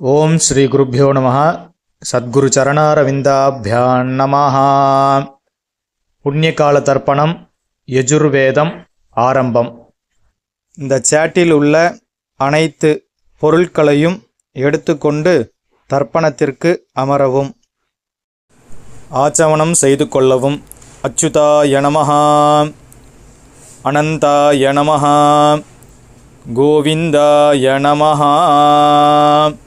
ஓம் ஸ்ரீ குருப்பியோ நம சத்குரு சரணாரவிந்தாபியான் நமஹா. புண்ணியகால தர்ப்பணம் யஜுர்வேதம் ஆரம்பம். இந்த சேட்டில் உள்ள அனைத்து பொருட்களையும் எடுத்துக்கொண்டு தர்ப்பணத்திற்கு அமரவும். ஆச்சமனம் செய்து கொள்ளவும். அச்சுதாய நமஹா. அனந்தாய நமஹா. கோவிந்தாய நமஹா.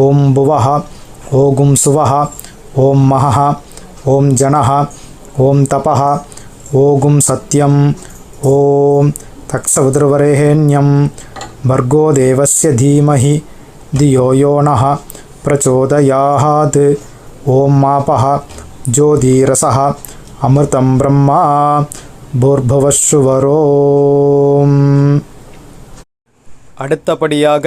ॐ भुवः ॐ सुवः ॐ महः ॐ जनः ॐ तपः ॐ सत्यं ॐ तत्सवितुर्वरेण्यं भर्गो देवस्य धीमहि धियो यो नः प्रचोदयात् ॐ मापः ज्योतिरसः अमृतं ब्रह्मा भूर्भुवस्सुवरोम् அடுத்தபடியாக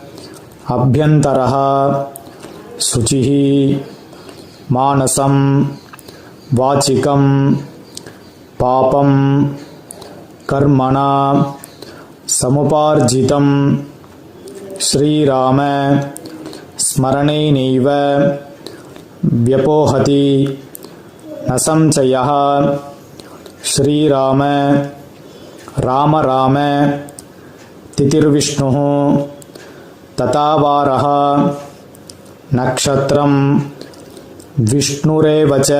अभ्यन्तरः। शुचिः मानसं वाचिकं पापं कर्मणा समुपार्जितं श्रीराम, स्मरणेनैव, व्यपोहति न संशयः श्रीराम, राम राम तिथिर्विष्णुः तथावारः नक्षत्रं विष्णुरेव च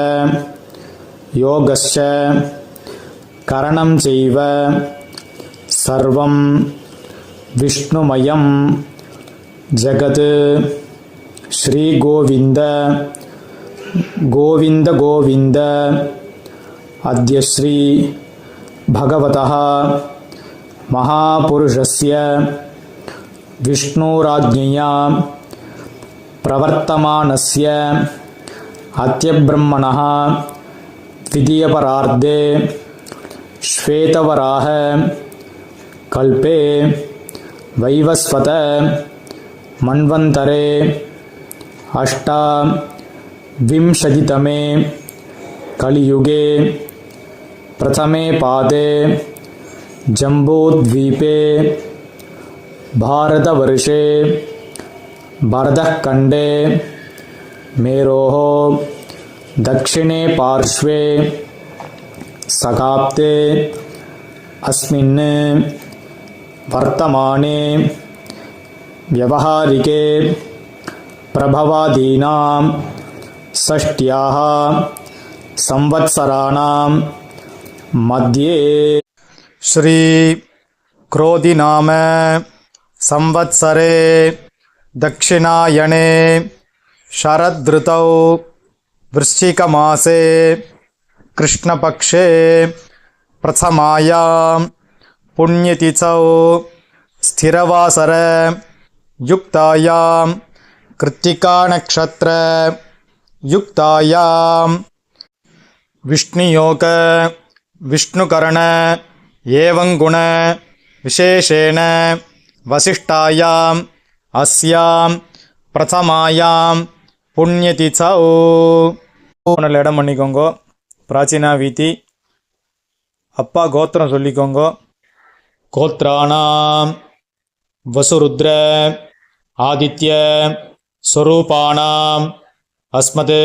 योगश्च करणं चैव। सर्वं विष्णुमयं जगत्। श्रीगोविन्द गोविन्द गोविन्द। अद्य श्री भगवतः महापुरुषस्य विष्णुराज्ञया प्रवर्तमानस्य अत्यब्रह्मणः द्वितीयपरार्धे श्वेतवराह कल्पे वैवस्वत मन्वन्तरे अष्टाविंशतितमे कलियुगे प्रथमे पादे जम्बूद्वीपे भारतवर्षे भरतखण्डे मेरोः दक्षिणे पार्श्वे सकाप्ते अस्मिन् वर्तमाने व्यवहारिके प्रभवादीनां षष्ट्याः संवत्सराणां मध्ये ஸ்ரீ क्रोधि नाम संवत्सरे दक्षिणायणे शरदृतौ वृश्चिकमासे कृष्णपक्षे प्रथमायां पुण्यतिथौ स्थिरवासर युक्तायां कृत्तिकानक्षत्र युक्तायां विष्णुयोग विष्णुकरण एवङ्गुण विशेषेण वसिष्ठायाम् अस्यां பிரதமாயாம் புண்ணியதிசௌ நல்ல இடம் பண்ணிக்கோங்க பிராச்சீனா வீதி அப்பா கோத்திரம் சொல்லிக்கோங்க கோத்ராணாம் வசுருத்ர ஆதித்ய ஸ்வரூபாணாம் அஸ்மத்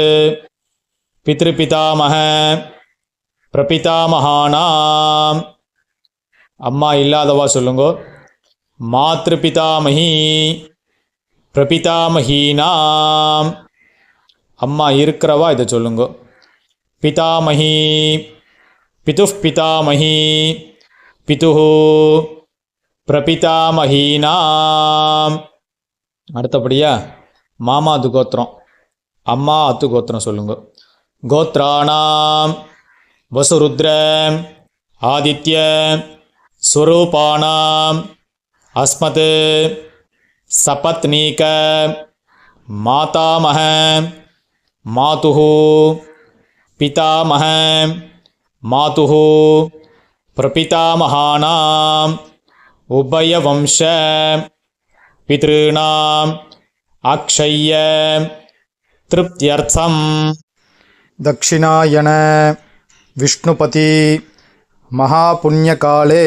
பித்ருபிதாமக பிரபிதாமகானாம் அம்மா இல்லாதவா சொல்லுங்க மாத்ருபிதாமகி பிரபிதாமகீனாம் அம்மா இருக்கிறவா இதை சொல்லுங்க. பிதாமகி பிதுஃப் பிதாமகி பிதுஹு பிரபிதாமகீனாம் அடுத்தபடியா மாமா அது கோத்திரம் அம்மா அத்து கோத்திரம் சொல்லுங்க. கோத்ராணாம் வசுருத்ர ஆதித்ய ஸ்வரூபானாம் அஸ்மத் சபத்னீக மாதாமக மாதுஹு பிதாமக மாதுஹு பிரபிதாமகானாம் உபயவம்ச பிதॄணாம் அக்ஷய திருப்தியர்த்தம். தட்சிணாயன விஷ்ணுபதி மகாபுண்ணியகாலே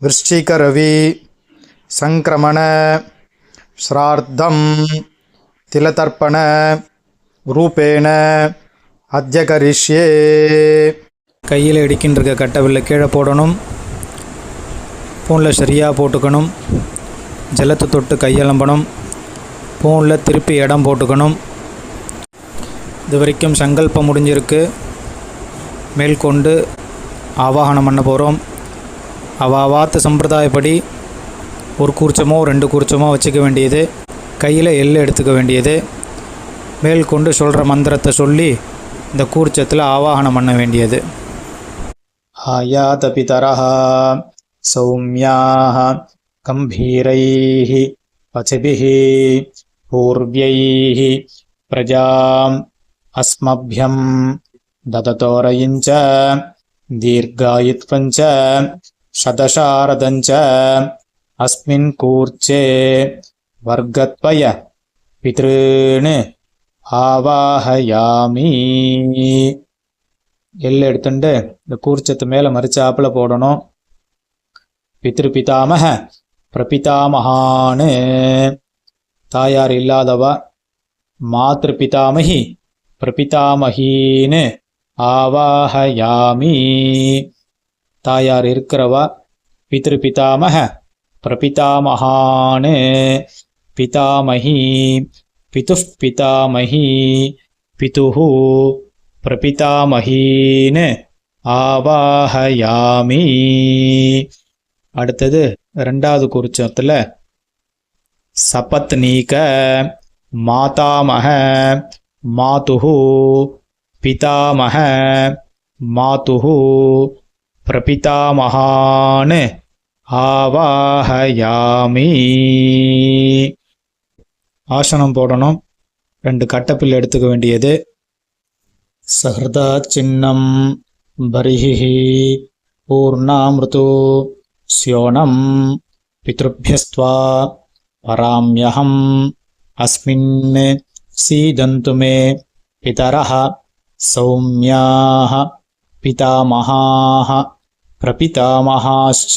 விருஷ்டிகரவி சங்கிரமண ஸ்ரார்த்தம் திலதர்ப்பண ரூபேண அத்தியகரிஷ்யே கையில் இடிக்கின்றிருக்க கட்டவில்லை கீழே போடணும். பூனில் சரியாக போட்டுக்கணும். ஜலத்தை தொட்டு கையெலம்பணும். பூனில் திருப்பி இடம் போட்டுக்கணும். இது வரைக்கும் சங்கல்பம் முடிஞ்சிருக்கு. மேற்கொண்டு ஆவாகனம் பண்ண போகிறோம் அவாவாத்து சம்பிரதாயப்படி ஒரு கூர்ச்சமோ ரெண்டு கூர்ச்சமோ வச்சுக்க வேண்டியது கையில் எள்ளு எடுத்துக்க வேண்டியது மேற்கொண்டு சொல்கிற மந்திரத்தை சொல்லி இந்த கூர்ச்சத்தில் ஆவாகனம் பண்ண வேண்டியது आयातपितरः सौम्याः गम्भीरैः पचिभिः पूर्व्यैः प्रजाम् अस्मभ्यं ददतोरयिम् च दीर्घायुत्वम् च शतशारदम् च अस्मिन् कूर्चे वर्गत्वय पितॄन् आवाहयामि எள்ளு எடுத்துட்டு இந்த கூர்ச்சத்து மேலே மறிச்சாப்புல போடணும் பித்ரு பிதாமக பிரபிதாமகான்னு தாயார் இல்லாதவா மாத்ரு பிதாமகி பிரபிதாமகின்னு ஆவாஹயாமி தாயார் இருக்கிறவா பித்ரு பிதாமக பிரபிதாமகான் பிதாமகி பிது பிதாமகி பிதுஹு பிரபிதாமகீன் ஆவாஹயாமி அடுத்தது ரெண்டாவது குறிச்சத்தில் சபத்னீக மாதாமக மாதுஹு பிதாமக மாதுஹு பிரபிதாமகான்னு ஆவாஹயாமி. ஆசனம் போடணும். ரெண்டு கட்டப்பில் எடுத்துக்க வேண்டியது. சஹ்ரதா சின்னம் பரிஹி பூர்ணாமிருது ஸ்யோனம் பித்ருபியஸ்துவா பராமியகம் அஸ்மின் சீதந்து மே பிதரஹ சௌமியாக பிதாமகாக பிரபிதாமகாச்ச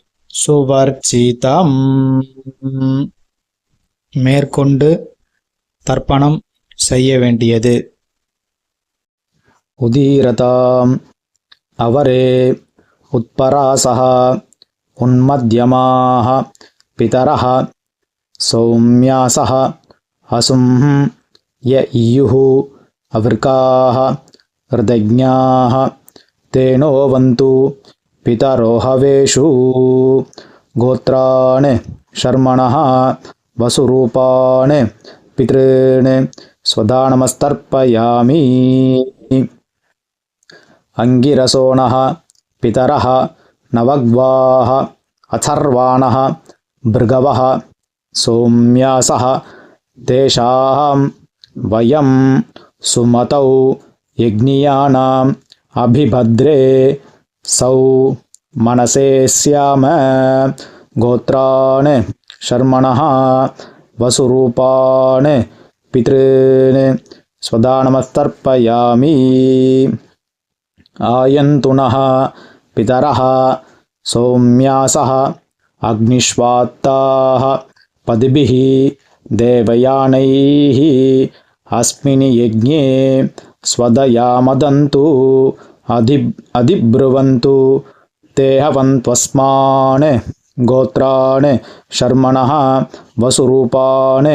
சுவர்ச்சிதம் மேற்கொண்டு தர்ப்பணம் செய்ய வேண்டியது उदीरताम् अवरे उत्परासः उन्मध्यमाः पितरः सौम्यासः असुं य इयुः अवृकाः हृदज्ञाः तेनोवन्तु पितरो हवेषु गोत्रान् शर्मणः वसुरूपान् पितॄन् स्वदानमस्तर्पयामि। अङ्गिरसो नः पितरः नवग्वाः अथर्वाणः भृगवः सोम्यासः तेषां वयं सुमतौ यज्ञियानाम् अभिभद्रे सौ मनसे स्याम गोत्रान् शर्मणः वसुरूपान् पितॄन् स्वदानमस्तर्पयामि। आयन्तु नः पितरः सौम्यासः अग्निष्वात्ताः पदिभिः देवयानैः अस्मिन् यज्ञे स्वदयामदन्तु अधि अधिब्रुवन्तु ते हवन्त्वस्मान् गोत्रान् शर्मणः वसुरूपान्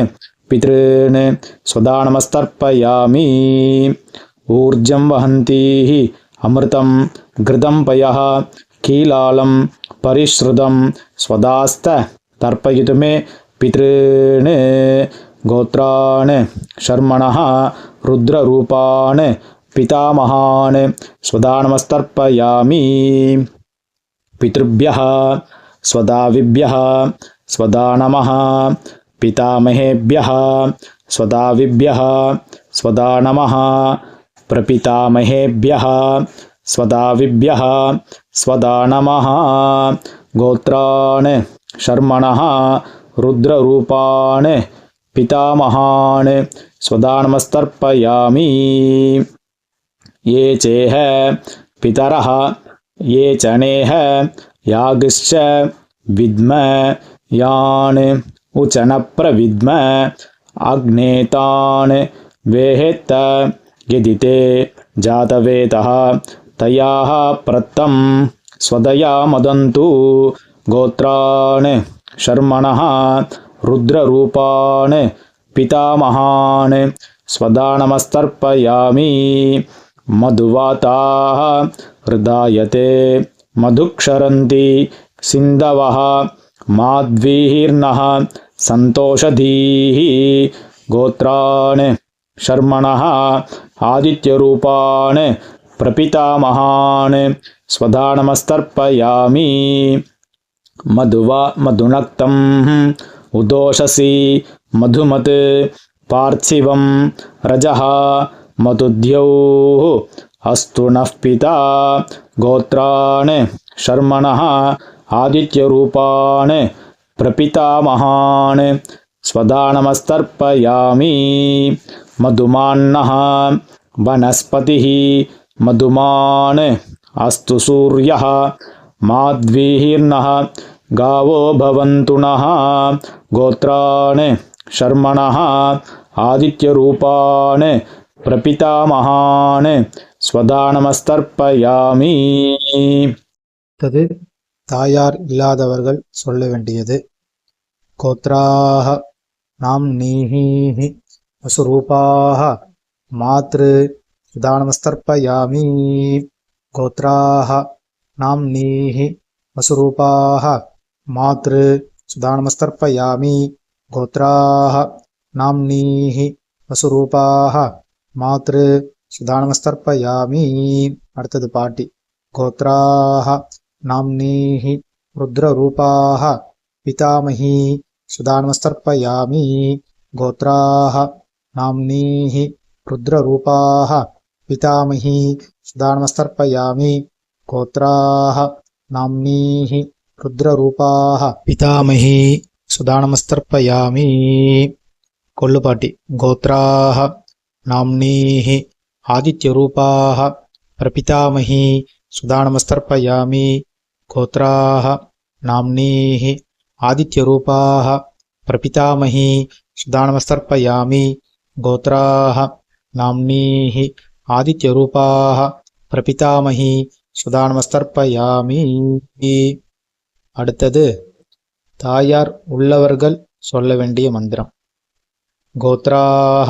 पितॄन् स्वदानमस्तर्पयामि। ऊर्जं वहन्तीः अमृतं घृतं पयः कीलालं परिश्रुतं स्वदास्त तर्पयितु मे पितॄन् गोत्रान् शर्मणः रुद्ररूपान् पितामहान् स्वदानमस्तर्पयामि। पितृभ्यः स्वदाविभ्यः स्वदानमः। पितामहेभ्यः स्वदाविभ्यः स्वदानमः। प्रपितामहेभ्यः स्वदाविभ्यः स्वदानमः। गोत्रान् शर्मणः रुद्ररूपान् पितामहान् स्वदानमस्तर्पयामि ये चेह पितरः ये च नेह यागश्च विद्म यान् उचनप्रविद्म अग्नेतान् वेहेत्त यदि ते जातवेतः तयाः प्रत्तं स्वदया मदन्तु। गोत्रान् शर्मणः रुद्ररूपान् पितामहान् स्वदानमस्तर्पयामि मधुवाताः हृदायते मधुक्षरन्ति सिन्धवः माध्वीर्नः सन्तोषधीः गोत्रान् शर्मणः आदित्यरूपान् प्रपितामहान् स्वदानमस्तर्पयामि मधुवा मधुनक्तं उदोषसि मधुमत् पार्थिवं रजः मधुद्यौः अस्तु नः पिता गोत्रान् शर्मणः आदित्यरूपान् प्रपितामहान् स्वदानमस्तर्पयामि। मधुमान्नः वनस्पतिः मधुमान् अस्तु सूर्यः माध्वीर्नः गावो भवन्तु नः गोत्रान् शर्मणः आदित्यरूपान् प्रपितामहान् स्वदानमस्तर्पयामि அடுத்தது தாயார் இல்லாதவர்கள் சொல்ல வேண்டியது கோத்ராக நாம் நீஹி வசுரூபாக மாத்ரு சுதானமஸ்தர்ப்பயாமி கோத்ராக நாம் நீஹி வசுரூபாக மாத்ரு சுதானமஸ்தர்ப்பயாமி கோத்ராக நாம் நீஹி வசுரூபாக ಮಾತೃ ಸುಧಾನಮಸ್ತರ್ಪಯಾಮಿ ಅರ್ಥದ ಪಾಟಿ ಗೋತ್ರಾಹ ನಾಮ್ನೀಹಿ ರುದ್ರರೂಪಾಹ पितामही सुदानमस्तर्पयामि गोत्राः नाम्नीः रुद्ररूपाः पितामही सुदानमस्तर्पयामि गोत्राः नाम्नीः रुद्ररूपाः पितामही सुदानमस्तर्पयामि कोल्लुपाटि गोत्राः नाम्नीः आदित्यरूपाः प्रपितामही सुदानमस्तर्पयामि गोत्राः नाम्नीः आदित्यरूपाः प्रपितामही सुदानमस्तर्पयामि गोत्राः नाम्नीः आदित्यरूपाः பிரபிதாமகி சுதானமஸ்தர்ப்பயாமி அடுத்தது தாயார் உள்ளவர்கள் சொல்ல வேண்டிய மந்திரம் கோத்ராக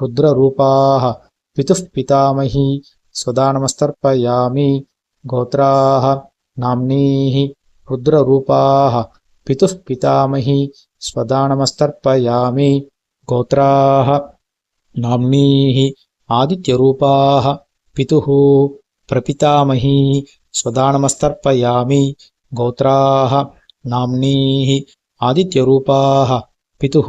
रुद्ररूपाः पितुः पितामही सुधा नमस्तर्पयामि गोत्राः नाम्नीः रुद्ररूपाः पितुः पितामही स्वदा नमस्तर्पयामि गोत्राः नाम्नीः आदित्यरूपाः पितुः प्रपितामही स्वदा नमस्तर्पयामि गोत्राः नाम्नीः आदित्यरूपाः पितुः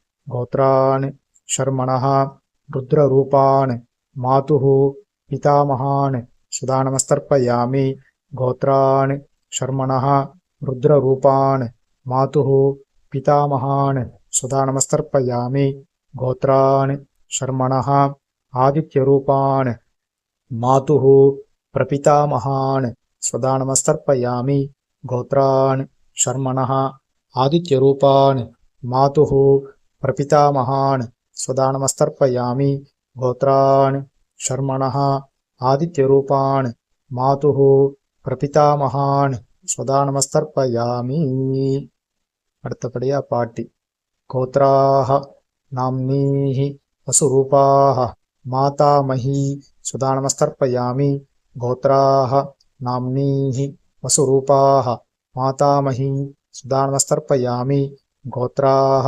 गोत्रान् शर्मणः रुद्ररूपान् मातुः पितामहान् सुदानमस्तर्पयामि गोत्रान् शर्मणः रुद्ररूपान् मातुः पितामहान् सुदानमस्तर्पयामि गोत्रान् शर्मणः आदित्यरूपान् मातुः प्रपितामहान् स्वदानमस्तर्पयामि गोत्रान् शर्मणः आदित्यरूपान् मातुः ప్రపితామహాన్ స్వదానమస్తర్పయామి గోత్రాన్ శర్మణ ఆదిత్యరూపాన్ మాతు ప్రపితామహాన్ స్వదానమస్తర్పయామి అర్థపడియా పాటి గోత్రాహ నామ్నీ వసురూపా మాతామహీ సుదానమస్తర్పయామి గోత్రాహ నామ్నీ వసురూపా మాతామహీ సుదానమస్తర్పయామి గోత్రాహ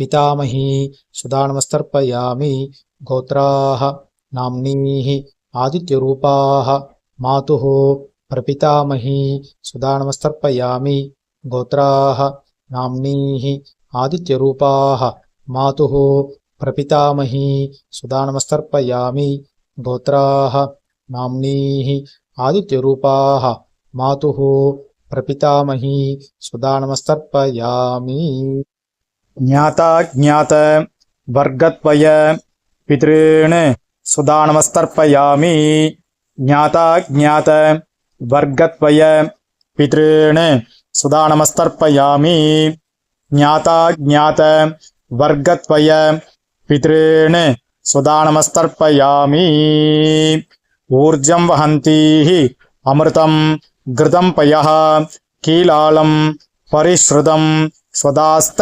పితామహీ సుదానమస్తర్పయామి గోత్రాహ నామ్నీ ఆదిత్యరూపాహ మాతు ప్రపితామహీ సుదానమస్తర్పయామి గోత్రాహ నామ్నీ ఆదిత్యరూపాహ మాతు ప్రపితామహీ సుదానమస్తర్పయామి గోత్రాహ నామ్నీ ఆదిత్యరూపాహ మాతు ప్రపితామహీ సుదానమస్తర్పయామి ज्ञाता ज्ञात वर्गत्वय पितॄन् सुदानमस्तर्पयामि ज्ञाता ज्ञात वर्गत्वय पितॄन् सुदानमस्तर्पयामि ज्ञाता ज्ञात वर्गत्वय पितॄन् सुदानमस्तर्पयामि ऊर्जं वहन्तीः अमृतं घृतं पयः कीलालं परिश्रुतं स्वदास्त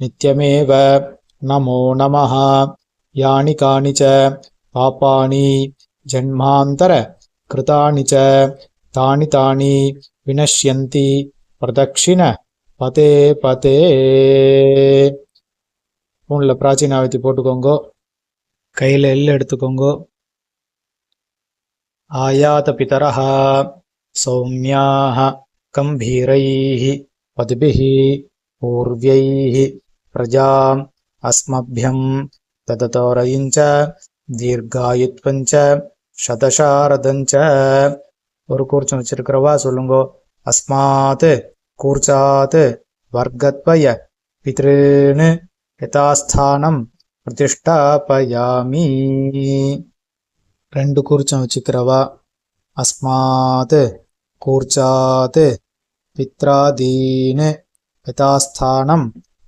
నిత్యమేవ నమో నమ యాని కాని చ పాపాని జన్మాంతర కృతాని చ తాని తాని వినశ్యంతి ప్రదక్షిణ పతే పతే ஃபோனில் பிராச்சீனாவத்தி போட்டுக்கோங்க கையில் எல் எடுத்துக்கோங்க ஆயாத பிதரஹா சௌமியாக கம்பீரை பதுபிஹி பூர்வியை பதுபிः பூர்வைः பிரஜாம் அஸ்மபியம் தததோரயிஞ்ச தீர்காயுத்வஞ்ச சதசாரதஞ்ச ஒரு கூர்ச்சம் வச்சிருக்கிறவா சொல்லுங்க அஸ்மாத் கூர்ச்சாத் வர்க்கத்வய பித்ருன்னு யதாஸ்தானம் பிரதிஷ்டாபயாமி ரெண்டு கூர்ச்சம் வச்சுக்கிறவா அஸ்மாத் கூர்ச்சாத் பித்ராதீன் யதாஸ்தானம்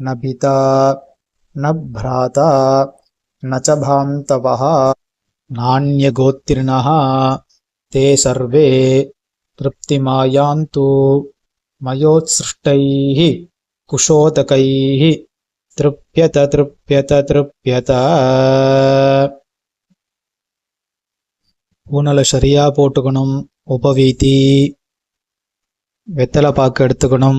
ந பிதா ந பிராதா ந ச பாந்தவः நானியகோத்திரிணः ते सर्वे तृप्तिमायान्तु मयोत्सृष्टैः कुशोदकैः तृप्यत तृप्यत तृप्यत ஊனலை சரியா போட்டுக்கணும் உபவீதி வெத்தலை பாக்கு எடுத்துக்கணும்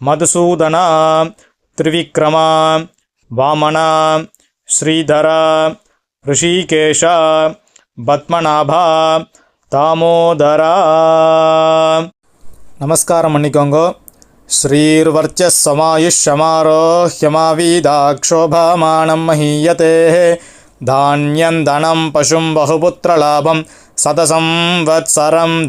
मधुसूदन त्रिविक्रम वामन श्रीधर ऋषिकेश பத்மநாப தாமோதரா நமஸ்காரம் பண்ணிக்கோங்க ஸ்ரீர்வர்ச்சமாயுஷமாரோஹ்யமாவீதாக்ஷோபமானம் மஹீயதே தானியம் தனம் பசும் பகுபுத்திரலாபம் சதசம் வத்சரம்